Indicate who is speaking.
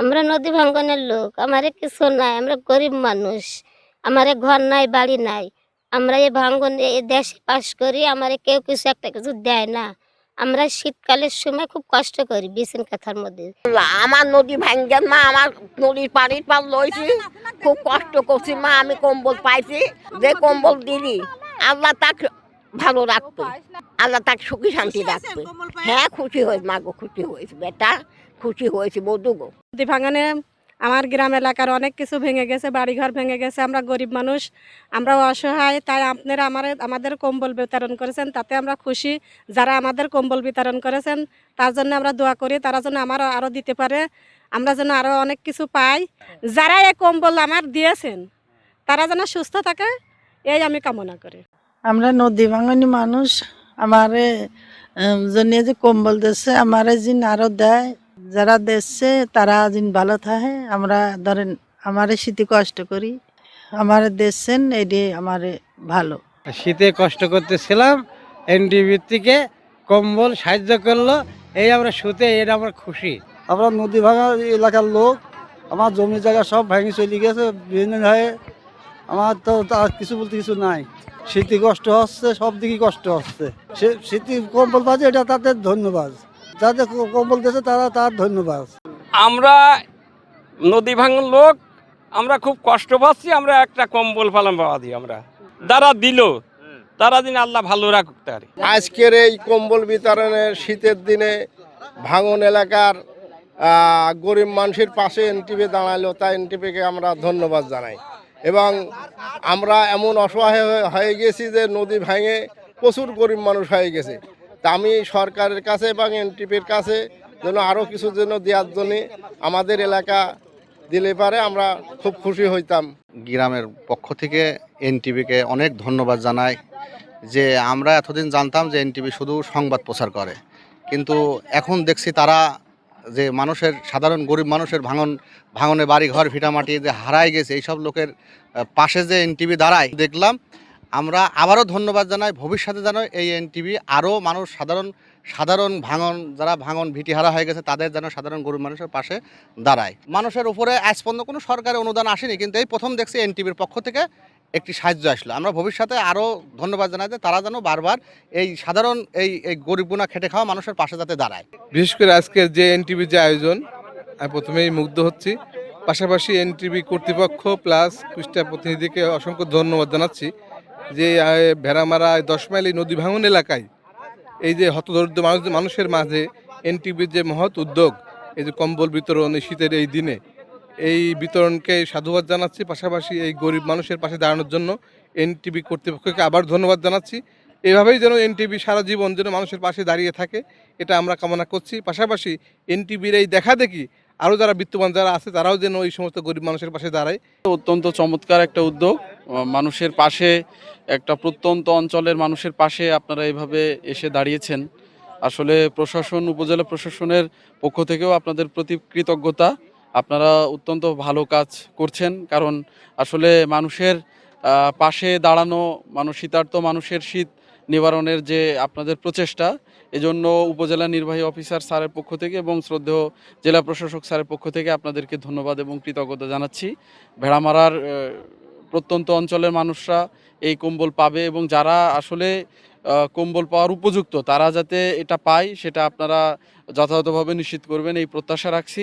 Speaker 1: আমরা নদী ভাঙ্গনের লোক, আমারে কিছু নাই, আমরা গরিব মানুষ, আমারে ঘর নাই, বাড়ি নাই। আমরা এই ভাঙ্গন, এই দেশে পাশ করি, আমারে কেউ কিছু একটা কিছু দেয় না। আমরা শীতকালের সময় খুব কষ্ট করি বিছিন কাথার মধ্যে।
Speaker 2: আমার নদী ভাঙ্গেন মা আমার নদীর পানির পার লইছি। খুব কষ্ট করছি, মা, আমি কম্বল পাইছি, যে কম্বল দিলি। আল্লাহ তাকে ভালো রাখবে। আল্লাহ তাকে সুখী শান্তি রাখবে। হ্যাঁ খুশি হয়েছে মা গো খুশি হয়েছে বেটা খুশি হয়েছে বধু গো।
Speaker 3: ভাঙনে আমার গ্রাম এলাকার অনেক কিছু ভেঙে গেছে বাড়িঘর ভেঙে গেছে আমরা গরিব মানুষ আমরা অসহায় তাই আপনারা আমার আমাদের কম্বল বিতরণ করেছেন তাতে আমরা খুশি যারা আমাদের কম্বল বিতরণ করেছেন তার জন্য আমরা দোয়া করি তারা যেন আমার আরও দিতে পারে আমরা যেন আরও অনেক কিছু পাই। যারা এই কম্বল আমার দিয়েছেন তারা যেন সুস্থ থাকে এই আমি কামনা করি।
Speaker 4: আমরা নদী ভাঙনি মানুষ আমারে জন্য যে কম্বল দিচ্ছে আমারে যিন আরও দেয় যারা দিচ্ছে তারা যিন ভালো থাকে আমরা ধরেন আমারে শীতে কষ্ট করি আমারে দিচ্ছেন এটি আমারে ভালো।
Speaker 5: শীতে কষ্ট করতেছিলাম এনডিবির থেকে কম্বল সাহায্য করল এই আমরা শুতে এটা আমরা খুশি।
Speaker 6: আমরা নদী ভাঙা এলাকার লোক আমার জমি জায়গা সব ভেঙে চলে গেছে বিভিন্ন হয়ে আমার তো আর কিছু বলতে কিছু নাই। শীতে কষ্ট হচ্ছে সব দিকে কষ্ট হচ্ছে। সে শীতে কম্বল পাচ্ছে এটা তাদের ধন্যবাদ। যাদের কম্বল দিয়েছে তারা তার ধন্যবাদ।
Speaker 7: আমরা নদী ভাঙন লোক আমরা খুব কষ্ট পাচ্ছি আমরা একটা কম্বল পালাম বাবা দিই আমরা। যারা দিল। তারা দিন আল্লাহ ভালো রাখুক তার।
Speaker 8: আজকের এই কম্বল বিতরণের শীতের দিনে ভাঙন এলাকার গরিব মানুষের পাশে এনটিপি দাঁড়াল তাই এনটিপিকে আমরা ধন্যবাদ জানাই। এবং আমরা এমন অসহায় হয়ে- গেছি যে নদী ভেঙে প্রচুর গরিব মানুষ হয়ে গেছে। তা আমি সরকারের কাছে এবং এনটিপির কাছে যেন আরও কিছু যেন দেওয়ার জন্য আমাদের এলাকা দিলে পারে আমরা খুব খুশি হইতাম।
Speaker 9: গ্রামের পক্ষ থেকে এনটিভিকে অনেক ধন্যবাদ জানাই যে আমরা এতদিন জানতাম যে এনটিভি শুধু সংবাদ প্রচার করে। কিন্তু এখন দেখছি তারা যে মানুষের, সাধারণ গরিব মানুষের ভাঙন, ভাঙনে বাড়ি, ঘর ভিটামাটি যে হারায় গেছে, এইসব লোকের পাশে যে এনটিভি দাঁড়ায়, দেখলাম, আমরা আবারও ধন্যবাদ জানাই, ভবিষ্যতে যেন এই এনটিভি আরও মানুষ সাধারণ সাধারণ ভাঙন, যারা ভাঙন ভিটিহারা হয়ে গেছে, তাদের যেন সাধারণ গরিব মানুষের পাশে দাঁড়ায়। মানুষের উপরে আজ পর্যন্ত কোনো সরকারি অনুদান আসেনি, কিন্তু এই প্রথম দেখছি এনটিভির পক্ষ থেকে একটি সাহায্য আসলো। আমরা ভবিষ্যতে আরও ধন্যবাদ জানাই যে তারা যেন বারবার এই সাধারণ এই এই গরিবগুনা খেটে খাওয়া মানুষের পাশে যাতে দাঁড়ায়।
Speaker 10: বিশেষ করে আজকের যে এনটিভির যে আয়োজন, আমি প্রথমেই মুগ্ধ হচ্ছি। পাশাপাশি এনটিভি কর্তৃপক্ষ প্লাস কুষ্টিয়া প্রতিনিধিকে অসংখ্য ধন্যবাদ জানাচ্ছি যে ভেড়ামারা দশ মাইল এই নদী ভাঙন এলাকায় এই যে হতদরিদ্র মানুষ মানুষের মাঝে এনটিভির যে মহৎ উদ্যোগ, এই যে কম্বল বিতরণ শীতের এই দিনে এই বিতরণকে সাধুবাদ জানাচ্ছি, পাশাপাশি এই গরিব মানুষের পাশে দাঁড়ানোর জন্য এনটিভি কর্তৃপক্ষকে আবার ধন্যবাদ জানাচ্ছি। এভাবেই যেন এনটিভি সারা জীবন যেন মানুষের পাশে দাঁড়িয়ে থাকে, এটা আমরা কামনা করছি। পাশাপাশি এনটিভির এই দেখা দেখি, আরও যারা বিত্তবান যারা আছে, তারাও যেন এই সমস্ত গরিব মানুষের পাশে দাঁড়ায়।
Speaker 7: অত্যন্ত চমৎকার একটা উদ্যোগ। মানুষের পাশে, একটা প্রত্যন্ত অঞ্চলের মানুষের পাশে আপনারা এভাবে এসে দাঁড়িয়েছেন। আসলে প্রশাসন, উপজেলা প্রশাসনের পক্ষ থেকেও আপনাদের প্রতি কৃতজ্ঞতা। আপনারা অত্যন্ত ভালো কাজ করছেন, কারণ আসলে মানুষের পাশে দাঁড়ানো মানুষ শীতার্থ মানুষের শীত নিবারণের যে আপনাদের প্রচেষ্টা, এজন্য উপজেলা নির্বাহী অফিসার স্যারের পক্ষ থেকে এবং শ্রদ্ধেয় জেলা প্রশাসক স্যারের পক্ষ থেকে আপনাদেরকে ধন্যবাদ এবং কৃতজ্ঞতা জানাচ্ছি। ভেড়ামারার প্রত্যন্ত অঞ্চলের মানুষরা এই কম্বল পাবে এবং যারা আসলে কম্বল পাওয়ার উপযুক্ত, তারা যাতে এটা পায়, সেটা আপনারা যথাযথভাবে নিশ্চিত করবেন, এই প্রত্যাশা রাখছি।